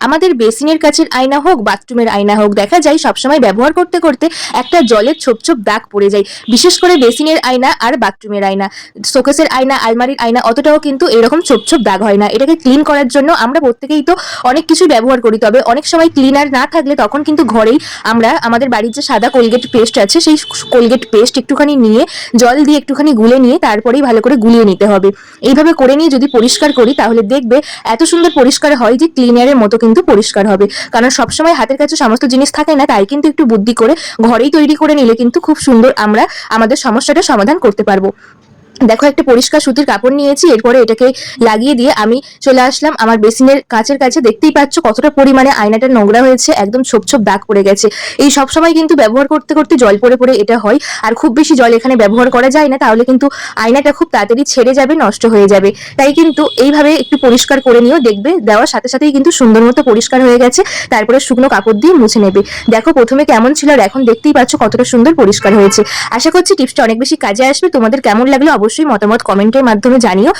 আমাদের বেসিনের কাছের আয়না হোক বাথরুমের আয়না হোক, দেখা যায় সবসময় ব্যবহার করতে করতে একটা জলের ছোপ ছোপ দাগ পড়ে যায়। বিশেষ করে বেসিনের আয়না আর বাথরুমের আয়না। শোকেসের আয়না, আলমারির আয়না, অতটাও কিন্তু এরকম ছোপ ছোপ দাগ হয় না। এটাকে ক্লিন করার জন্য আমরা প্রত্যেকেই তো অনেক কিছু ব্যবহার করি। তবে অনেক সময় ক্লিনার না থাকলে তখন কিন্তু ঘরেই আমরা, আমাদের বাড়ির যে সাদা কোলগেট পেস্ট আছে, সেই কোলগেট পেস্ট একটুখানি নিয়ে, জল দিয়ে একটুখানি গুলে নিয়ে তারপরেই ভালো করে গুলিয়ে নিতে হবে। এইভাবে করে নিয়ে যদি পরিষ্কার করি, তাহলে দেখবে এত সুন্দর পরিষ্কার হয় যে ক্লিনারের মতো কিন্তু পরিষ্কার হবে। কারণ সবসময় হাতের কাছে সমস্ত জিনিস থাকে না, তাই কিন্তু একটু বুদ্ধি করে ঘরেই তৈরি করে নিলে কিন্তু খুব সুন্দর আমরা আমাদের সমস্যাটা সমাধান করতে পারব। দেখো, একটা পরিষ্কার সুতির কাপড় নিয়েছি, এরপরে এটাকে লাগিয়ে দিয়ে আমি চলে আসলাম। আমার বেসিনের কাছের কাছে দেখতেই পাচ্ছ কতটা পরিমাণে আয়নাটা নোংরা হয়েছে, একদম ছোপ ছোপ দাগ পড়ে গেছে। এই সব সময় কিন্তু ব্যবহার করতে করতে জল পড়ে পড়ে এটা হয়, আর খুব বেশি জল এখানে ব্যবহার করা যায় না, তাহলে কিন্তু আয়নাটা খুব তাড়াতাড়ি ছেড়ে যাবে, নষ্ট হয়ে যাবে। তাই কিন্তু এইভাবে একটু পরিষ্কার করে নিও, দেখবে দেওয়ার সাথে সাথেই কিন্তু সুন্দর মতো পরিষ্কার হয়ে গেছে, তারপরে শুকনো কাপড় দিয়ে মুছে নেবে। দেখো, প্রথমে কেমন ছিল আর এখন দেখতেই পাচ্ছ কতটা সুন্দর পরিষ্কার হয়েছে। আশা করছি টিপসটা অনেক বেশি কাজে আসবে, তোমাদের কেমন লাগল অবশ্যই মতামত কমেন্টের মাধ্যমে জানিও।